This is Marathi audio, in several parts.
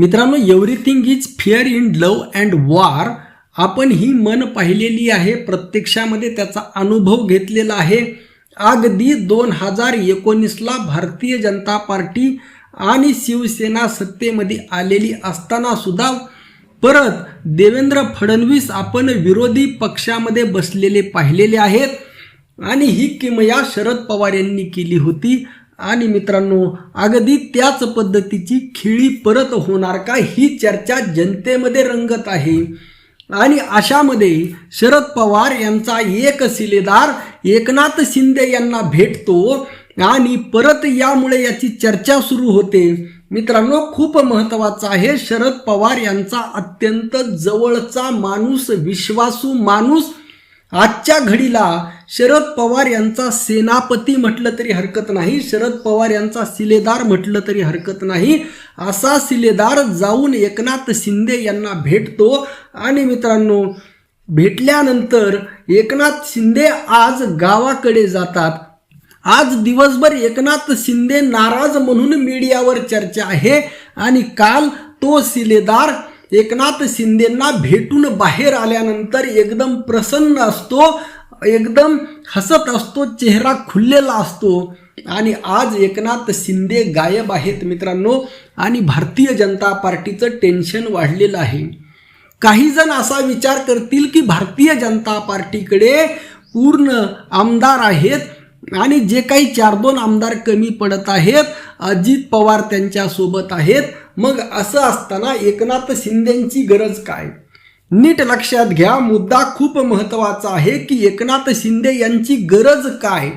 मित्रांनो everything is fair in love and war आपण ही मन पाहिलेली आहे प्रत्यक्षामध्ये त्याचा अनुभव घेतलेला आहे. अगदी दोन हजार एकोणीसला भारतीय जनता पार्टी आणि शिवसेना सत्तेमध्ये आलेली असताना सुद्धा परत देवेंद्र फडणवीस आपण विरोधी पक्षामध्ये बसलेले पाहिलेले आहेत. आणि ही किमया शरद पवार यांनी केली होती. आणि मित्रांनो अगदी त्याच पद्धतीची खिळी परत होणार का ही चर्चा जनतेमध्ये रंगत आहे. आणि अशामध्ये शरद पवार यांचा एक शिलेदार एकनाथ शिंदे यांना भेटतो आणि परत यामुळे याची चर्चा सुरू होते. मित्रांनो खूप महत्त्वाचं आहे शरद पवार यांचा अत्यंत जवळचा माणूस विश्वासू माणूस आजच्या घडीला शरद पवार यांचा सेनापती म्हटलं तरी हरकत नाही शरद पवार यांचा शिलेदार म्हटलं तरी हरकत नाही. असा शिलेदार जाऊन एकनाथ शिंदे यांना भेटतो. आणि मित्रांनो भेटल्यानंतर एकनाथ शिंदे आज गावाकडे जातात. आज दिवसभर एकनाथ शिंदे नाराज म्हणून मीडियावर चर्चा आहे. आणि काल तो शिलेदार एकनाथ शिंदेंना भेटून बाहेर आल्यानंतर एकदम प्रसन्न असतो एकदम हसत असतो चेहरा खुललेला असतो. आणि आज एकनाथ शिंदे गायब आहेत मित्रांनो. आणि भारतीय जनता पार्टीचं टेन्शन वाढलेलं आहे. काही जण असा विचार करतील की भारतीय जनता पार्टीकडे पूर्ण आमदार आहेत. आणि जे काही चार दोन आमदार कमी पडत आहेत अजित पवार त्यांच्यासोबत आहेत. मग असं असताना एकनाथ शिंदेची गरज काय? नीट लक्षात घ्या मुद्दा खूप महत्त्वाचा आहे की एकनाथ शिंदे यांची गरज काय?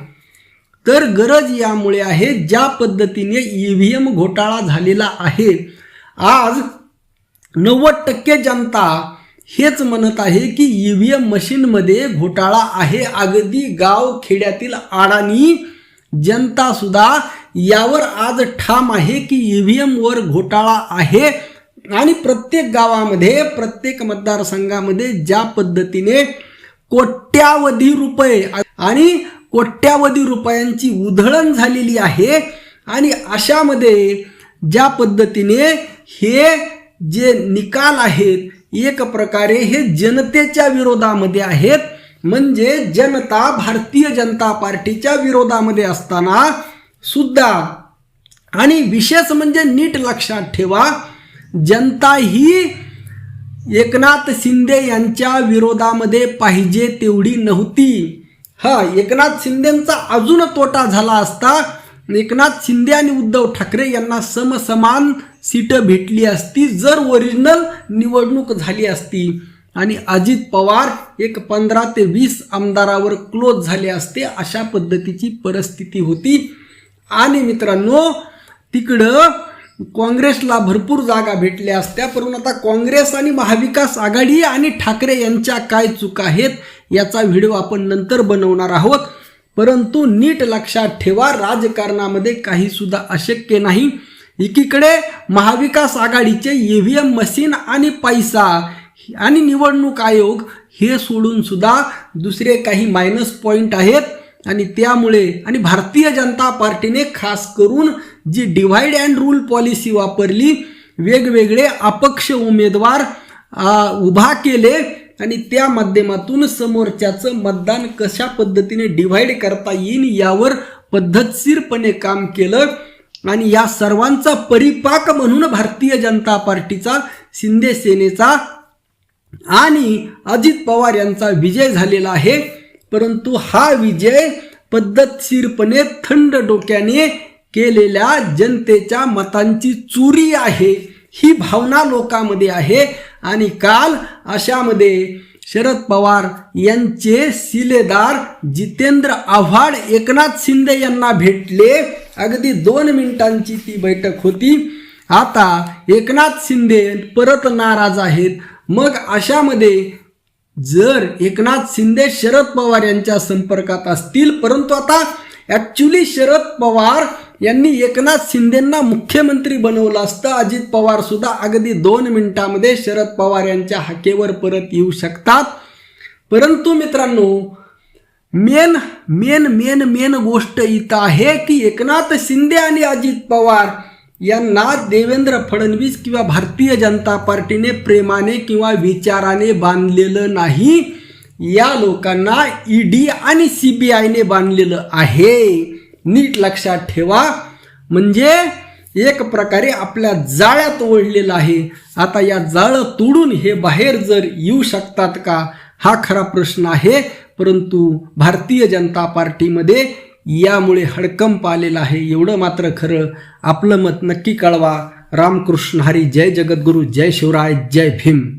तर गरज यामुळे आहे ज्या पद्धतीने ई व्ही एम घोटाळा झालेला आहे. आज नव्वद टक्के जनता हेच म्हणत आहे की ई व्ही एम मशीनमध्ये घोटाळा आहे. अगदी गाव खेड्यातील अडाणी जनतासुद्धा यावर आज ठाम आहे की इव्ही एमवर घोटाळा आहे. आणि प्रत्येक गावामध्ये प्रत्येक मतदारसंघामध्ये ज्या पद्धतीने कोट्यावधी रुपये आणि कोट्यावधी रुपयांची उधळण झालेली आहे आणि अशामध्ये ज्या पद्धतीने हे जे निकाल आहेत एक प्रकारे हे जनतेच्या विरोधामध्ये आहेत. म्हणजे जनता भारतीय जनता पार्टीच्या विरोधामध्ये असताना सुद्धा. आणि विशेष म्हणजे नीट लक्षात ठेवा जनता ही एकनाथ शिंदे यांच्या विरोधामध्ये पाहिजे तेवढी नव्हती. हा एकनाथ शिंदेंचा अजून तोटा झाला असता एकनाथ शिंदे आणि उद्धव ठाकरे यांना समसमान सीटं भेटली असती जर ओरिजिनल निवडणूक झाली असती. आणि अजित पवार एक पंधरा ते वीस आमदारावर क्लोज झाले असते अशा पद्धतीची परिस्थिती होती. आणि मित्रांनो तिकडं काँग्रेसला भरपूर जागा भेटल्या असत्या. परंतु आता काँग्रेस आणि महाविकास आघाडी आणि ठाकरे यांच्या काय चुका आहेत याचा व्हिडिओ आपण नंतर बनवणार आहोत. परंतु नीट लक्षात ठेवा राजकारणामध्ये काही सुद्धा अशक्य नाही. एकीकडे महाविकास आघाडीचे ईव्हीएम मशीन आणि पैसा आणि निवडणूक आयोग हे सोडून सुद्धा दुसरे काही मायनस पॉईंट आहेत. आणि त्यामुळे आणि भारतीय जनता पार्टीने खास करून जी डिव्हाइड अँड रूल पॉलिसी वापरली वेगवेगळे अपक्ष उमेदवार उभा केले आणि त्या माध्यमातून समोरच्याचं मतदान कशा पद्धतीने डिव्हाइड करता येईल यावर पद्धतशीरपणे काम केलं. आणि या सर्वांचा परिपाक म्हणून भारतीय जनता पार्टीचा शिंदे सेनेचा आणि अजित पवार यांचा विजय झालेला आहे. परंतु हा विजय पद्धतशीरपणे थंड डोक्याने केलेल्या जनतेच्या मतांची चोरी आहे. ही भावना लोकांमध्ये आहे. आणि काल अशामध्ये शरद पवार यांचे शिलेदार जितेंद्र आव्हाड एकनाथ शिंदे यांना भेटले. अगदी दोन मिनिटांची ती बैठक होती. आता एकनाथ शिंदे परत नाराज आहेत. मग अशामध्ये जर एकनाथ शिंदे शरद पवार यांच्या संपर्कात असतील परंतु आता ॲक्च्युली शरद पवार यांनी एकनाथ शिंदेंना मुख्यमंत्री बनवलं असतं. अजित पवार सुद्धा अगदी दोन मिनटामध्ये शरद पवार यांच्या हाकेवर परत येऊ शकतात. परंतु मित्रांनो मेन मेन मेन मेन गोष्ट इथं आहे की एकनाथ शिंदे आणि अजित पवार यांना देवेंद्र फडणवीस किंवा भारतीय जनता पार्टीने प्रेमाने किंवा विचाराने बांधलेलं नाही. या लोकांना ईडी आणि सी पी आयने बांधलेलं आहे. नीट लक्षात ठेवा. म्हणजे एक प्रकारे आपल्या जाळ्यात ओढलेलं आहे. आता या जाळं तोडून हे बाहेर जर येऊ शकतात का? हा खरा प्रश्न आहे. परंतु भारतीय जनता पार्टीमध्ये यामुळे हडकंप आलेला आहे. एवढं मात्र खरं. आपलं मत नक्की कळवा. रामकृष्ण हरी. जय जगद्गुरू. जय शिवराय. जय भीम.